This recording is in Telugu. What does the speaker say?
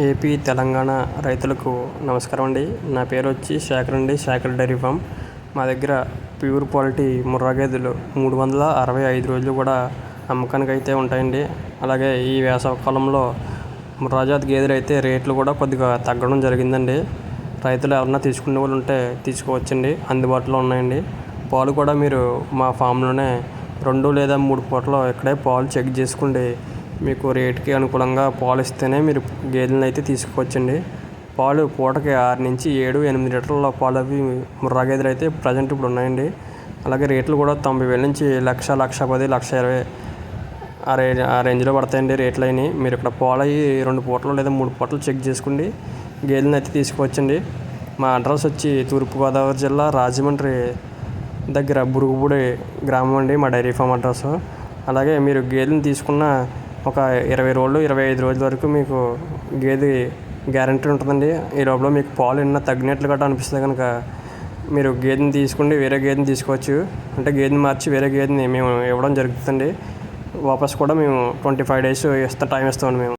ఏపీ తెలంగాణ రైతులకు నమస్కారం అండి. నా పేరు వచ్చి శేఖర్ అండి. Shekhar dairy farm. మా దగ్గర ప్యూర్ క్వాలిటీ ముర్రా గేదెలు మూడు వందల అరవై ఐదు రోజులు కూడా అమ్మకానికి అయితే ఉంటాయండి. అలాగే ఈ వేసవకాలంలో ముర్రాజాతి గేదెలు అయితే రేట్లు కూడా కొద్దిగా తగ్గడం జరిగిందండి. రైతులు ఎవరన్నా తీసుకునే వాళ్ళు ఉంటే తీసుకోవచ్చండి. అందుబాటులో ఉన్నాయండి. పాలు కూడా మీరు మా ఫామ్లోనే రెండు లేదా మూడు పూటలు ఇక్కడే పాలు చెక్ చేసుకోండి మీకు రేటుకి అనుకూలంగా పాలు ఇస్తేనే మీరు గేదెలను అయితే తీసుకోవచ్చండి. పాలు పూటకి ఆరు నుంచి ఏడు ఎనిమిది లీటర్ల పాలు అవి ముర్రా గేదెలు అయితే ప్రజెంట్ ఇప్పుడు ఉన్నాయండి. అలాగే రేట్లు కూడా తొంభై వేల నుంచి లక్ష లక్ష పది లక్ష ఇరవై ఆ రే ఆ రేంజ్లో పడతాయండి రేట్లు అయినాయి మీరు ఇక్కడ పాలు అవి రెండు పూటలు లేదా మూడు పూటలు చెక్ చేసుకోండి గేదెలను అయితే తీసుకోవచ్చండి. మా అడ్రస్ వచ్చి తూర్పుగోదావరి జిల్లా రాజమండ్రి దగ్గర బురుగుపూడి గ్రామం అండి మా డైరీ ఫామ్ అడ్రస్. అలాగే మీరు గేదెలను తీసుకున్న ఒక ఇరవై రోజులు ఇరవై ఐదు రోజుల వరకు మీకు గేదె గ్యారంటీ ఉంటుందండి. ఈ లోపల మీకు పాలు ఏమన్నా తగ్గినట్లు గట్రా అనిపిస్తే కనుక మీరు గేదెని తీసుకుండి వేరే గేదెని తీసుకోవచ్చు. అంటే గేదెని మార్చి వేరే గేదెని మేము ఇవ్వడం జరుగుతుందండి. వాపస్ కూడా మేము ట్వంటీ ఫైవ్ డేస్ ఇస్తా టైం ఇస్తామండి మేము.